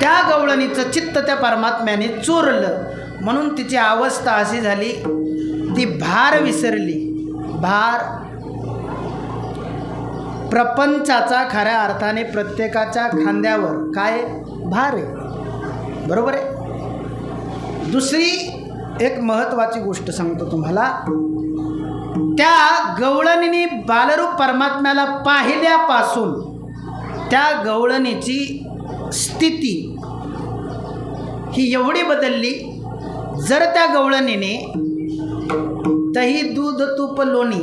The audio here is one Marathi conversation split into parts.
त्या गवळणीचं चित्त त्या परमात्म्याने चोरलं. म्हणून तिची अवस्था अशी झाली ती भार विसरली. भार प्रपंचाचा खऱ्या अर्थाने प्रत्येकाच्या खांद्यावर. काय? भार आहे. बरोबर आहे? दुसरी एक महत्त्वाची गोष्ट सांगतो तुम्हाला. त्या गवळणीने बालरूप परमात्म्याला पाहिल्यापासून त्या गवळणीची स्थिती ही एवढी बदलली जर त्या गवळणीने दही दूध तूप लोणी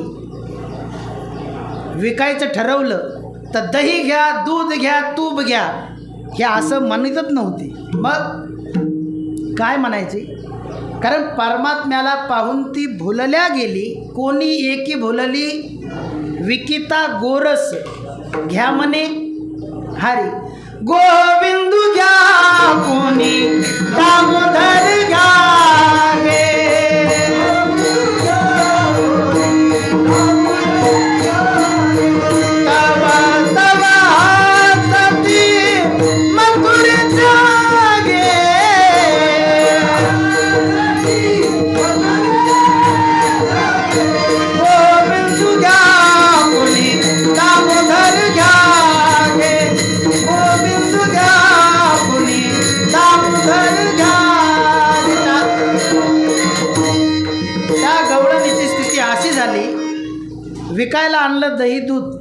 विकायचं ठरवलं तर दही घ्या दूध घ्या तूप घ्या हे असं म्हणतच नव्हते. मग काय म्हणायचे? कारण परमात्म्याला पाहून ती भुलल्या गेली कोणी एकी भुलली? विकिता गोरस. घ्या म्हणे हरी. गोविंदू घ्या कोणी दामोदर घ्या. विकायला आणलं दही दूध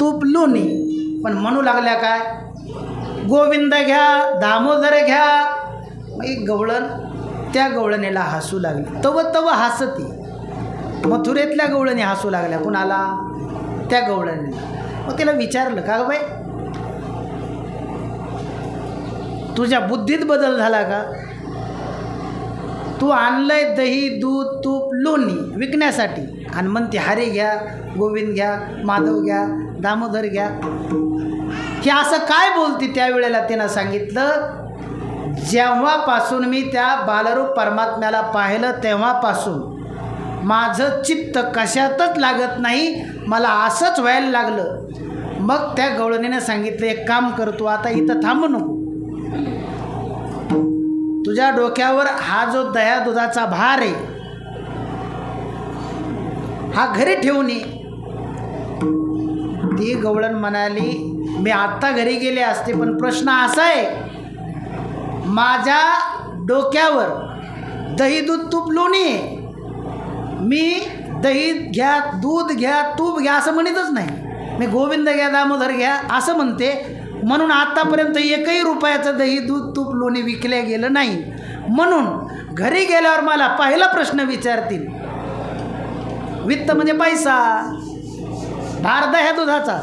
तूप लोणी. पण म्हणू लागल्या काय? गोविंद घ्या दामोदर घ्या. मग एक गवळण त्या गवळणीला हसू लागली. तव तव हसती. मथुरेतल्या गवळणी हसू लागल्या. कुणाला? त्या गवळणीला. मग तिला विचारलं का बाई? तुझ्या बुद्धीत बदल झाला का? तू आणलंय दही दूध तूप लोणी विकण्यासाठी. आणि म्हणते हरे घ्या गोविंद घ्या माधव घ्या दामोदर घ्या. की असं काय बोलते त्यावेळेला तिनं सांगितलं? जेव्हापासून मी त्या बालरूप परमात्म्याला पाहिलं तेव्हापासून माझं चित्त कशातच लागत नाही मला असंच व्हायला लागलं. मग त्या गवळणीने सांगितलं एक काम करतो आता इथं थांबू नको. तुझ्या डोक्यावर हा जो दया दुधाचा भार आहे हा घरी ठेवून ये. ती गवळण म्हणाली मी आत्ता घरी गेले असते पण प्रश्न असा आहे माझ्या डोक्यावर दही दूध तूप लोणी मी दही घ्या दूध घ्या तूप घ्या असं म्हणतच नाही. मी गोविंद घ्या दामोदर घ्या असं म्हणते. म्हणून आत्तापर्यंत एकही रुपयाचं दही दूध तूप लोणी विकलं गेलं नाही. म्हणून घरी गेल्यावर मला पहिला प्रश्न विचारतील वित्त म्हणजे पैसा. भार दह्या दुधाचा.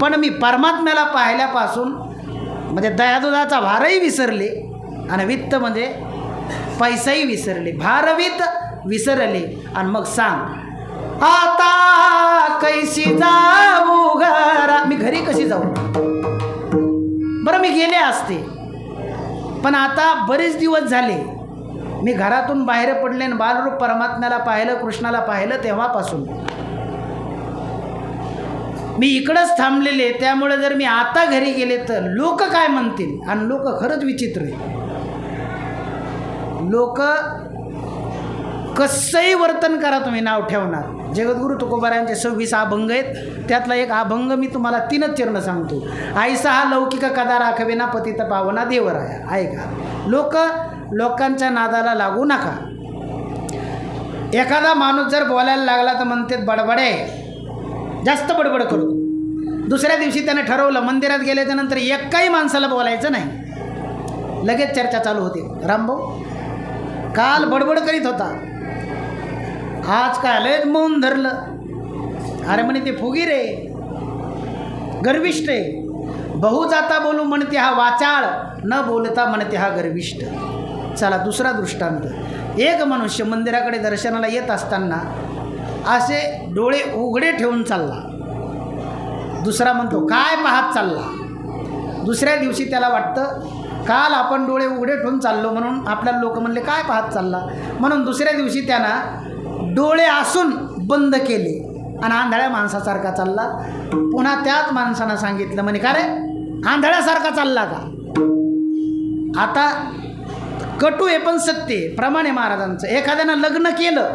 पण मी परमात्म्याला पाहिल्यापासून म्हणजे दया दुधाचा भारही विसरले आणि वित्त म्हणजे पैसाही विसरले. भारवित विसरले. आणि मग सांग आता कैशी जाऊ घरा मी घरी कशी जाऊ? बरं मी गेले असते. पण आता बरेच दिवस झाले. मी घरातून बाहेर पडले आणि बालरूप परमात्म्याला पाहिलं कृष्णाला पाहिलं तेव्हापासून. मी इकडंच थांबलेले त्यामुळे जर मी आता घरी गेले तर लोक काय म्हणतील? आणि लोक खरंच विचित्र आहे लोक कसंही वर्तन करा तुम्ही नाव ठेवणार. जगद्गुरु तुकोबारायांचे सव्वीस अभंग आहेत. त्यातला एक अभंग मी तुम्हाला तीनच चरण सांगतो. आईसा हा लौकिक कदा राखवेना पतित पावना देवराया. ऐका लोक लोकांच्या नादाला लागू नका. एखादा माणूस जर बोलायला लागला तर म्हणते बडबडे जास्त बडबड करू. दुसऱ्या दिवशी त्याने ठरवलं मंदिरात गेल्याच्यानंतर एकाही माणसाला बोलायचं नाही. लगेच चर्चा चालू होते. रामभाऊ काल बडबड करीत होता. आज काय लयच मौन धरलं. अरे म्हणे ते फुगीर आहे. गर्विष्ठ आहे. बहु जाता बोलू म्हणते हा वाचाळ न बोलता म्हणते हा गर्विष्ठ चला दुसरा दृष्टांत. एक मनुष्य मंदिराकडे दर्शनाला येत असताना असे डोळे उघडे ठेवून चालला. दुसरा म्हणतो काय पाहत चालला? दुसऱ्या दिवशी त्याला वाटतं काल आपण डोळे उघडे ठेवून चाललो म्हणून आपल्याला लोक म्हणले काय पाहत चालला? म्हणून दुसऱ्या दिवशी त्यांना डोळे असून बंद केले. आणि आंधळ्या माणसासारखा चालला. पुन्हा त्याच माणसानं सांगितलं म्हणे का रे? आंधळ्यासारखा चालला का? आता कटू आहे पण सत्य प्रमाणे महाराजांचं. एखाद्यानं लग्न केलं.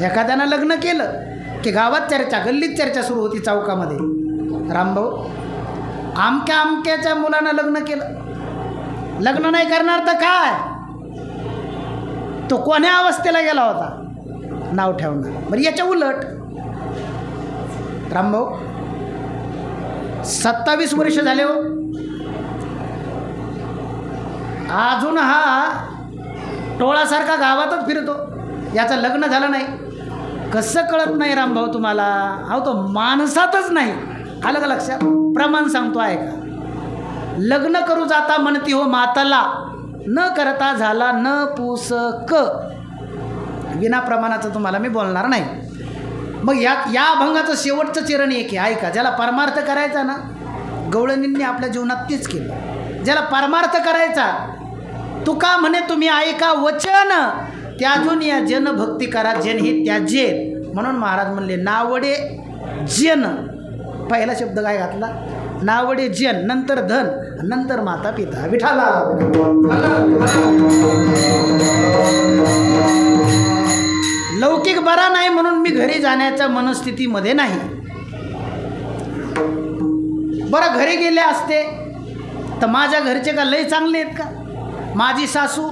एखाद्यानं लग्न केलं की गावात चर्चा गल्लीत चर्चा सुरू होती चौकामध्ये. रामभाऊ आमक्या आमक्याच्या मुलानं लग्न केलं. लग्न नाही करणार तर काय? तो कोण्या अवस्थेला गेला होता? नाव ठेवणार बरं याच्या उलट रामभाऊ सत्तावीस वर्ष झाले हो. अजून हा टोळासारखा गावातच फिरतो. याचं लग्न झालं नाही. कसं कळत नाही रामभाऊ तुम्हाला? अहो तो माणसातच नाही. आलं का लक्षात? प्रमाण सांगतो आहे का लग्न करू जाता म्हणती हो माताला. न करता झाला न पुस क विना प्रमाणाचं तुम्हाला मी बोलणार नाही. मग या या अभंगाचं शेवटचं चरण एक आहे ऐका. ज्याला परमार्थ करायचा ना गवळणींनी आपल्या जीवनात तेच केलं. ज्याला परमार्थ करायचा तुका म्हणे तुम्ही ऐका वचन? त्याजून या जन भक्ती करा जन हे त्याजे. म्हणून महाराज म्हणले नावडे जन. पहिला शब्द काय घातला? नावडे जन नंतर धन नंतर माता पिता विठाला लौकिक बरा नाही म्हणून मी घरी जाण्याच्या मनस्थितीमध्ये नाही. बरं घरी गेले असते तर माझ्या घरचे का लय चांगले आहेत का? माझी सासू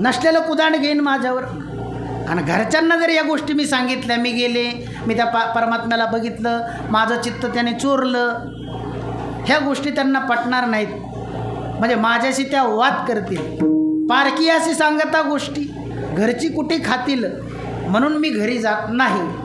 नसलेलं कुदाण घेईन माझ्यावर. आणि घरच्यांना जर या गोष्टी मी सांगितल्या मी गेले मी त्या पा परमात्म्याला बघितलं माझं चित्त त्याने चोरलं ह्या गोष्टी त्यांना पटणार नाहीत. म्हणजे माझ्याशी त्या वाद करतील. पारकी अशी सांगता गोष्टी. घरची कुठे खातील? म्हणून मी घरी जात नाही.